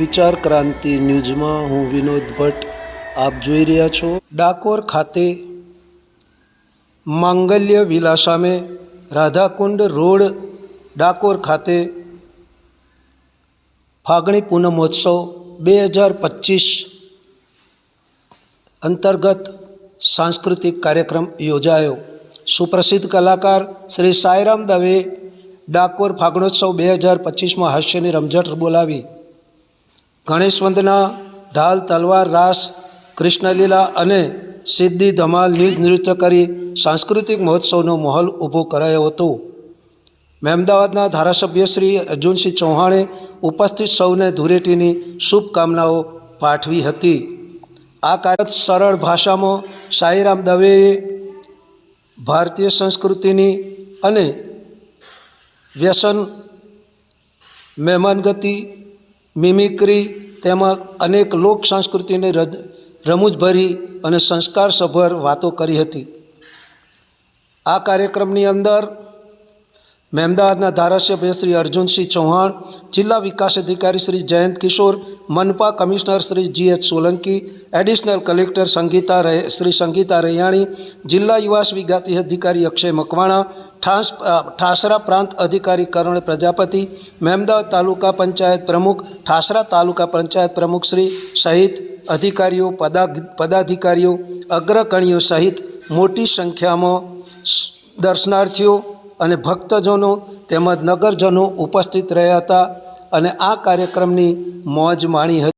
વિચાર ક્રાંતિ ન્યૂઝમાં હું વિનોદ ભટ્ટ. આપ જોઈ રહ્યા છો ડાકોર ખાતે માંગલ્ય વિલા સામે રાધાકુંડ રોડ, ડાકોર ખાતે ફાગણી પૂનમ મહોત્સવ બે હજાર પચીસ અંતર્ગત સાંસ્કૃતિક કાર્યક્રમ યોજાયો. સુપ્રસિદ્ધ કલાકાર શ્રી સાંઈરામ દવે ડાકોર ફાગણોત્સવ બે હજાર પચીસમાં હાસ્યની રમઝટ બોલાવી. ગણેશ વંદના ઢાલ, તલવાર, રાસ, કૃષ્ણલીલા અને સિદ્ધિ ધમાલ નીજ નૃત્ય કરી સાંસ્કૃતિક મહોત્સવનો માહોલ ઊભો કરાયો હતો. મહેમદાવાદના ધારાસભ્ય શ્રી અર્જુનસિંહ ચૌહાણે ઉપસ્થિત સૌને ધૂળેટીની શુભકામનાઓ પાઠવી હતી. આ કાર્ય સરળ ભાષામાં સાંઈરામ દવેએ ભારતીય સંસ્કૃતિની અને વ્યસન, મહેમાનગતિ મિમિક્રી તેમજ અનેક લોક સંસ્કૃતિને રમૂજભરી અને સંસ્કારસભર વાતો કરી હતી. આ કાર્યક્રમની અંદર મહેમદાવાદના ધારાસભ્ય શ્રી અર્જુનસિંહ ચૌહાણ, જિલ્લા વિકાસ અધિકારી શ્રી જયંત કિશોર, મનપા commissioner Shri G H Solanki, additional collector Sangita Shri Sangita Raiyani, જિલ્લા યુવા વિગાતી અધિકારી અક્ષય મકવાણા ઠાસ ઠાસરા પ્રાંત અધિકારી કરણ પ્રજાપતિ મહેમદાવાદ તાલુકા પંચાયત પ્રમુખ, ઠાસરા તાલુકા પંચાયત પ્રમુખ શ્રી સહિત અધિકારીઓ પદા પદાધિકારીઓ અગ્રકણીઓ સહિત મોટી સંખ્યામાં દર્શનાર્થીઓ અને ભક્તજનો તેમજ નગરજનો ઉપસ્થિત રહ્યા હતા અને આ કાર્યક્રમની મોજ માણી હતી.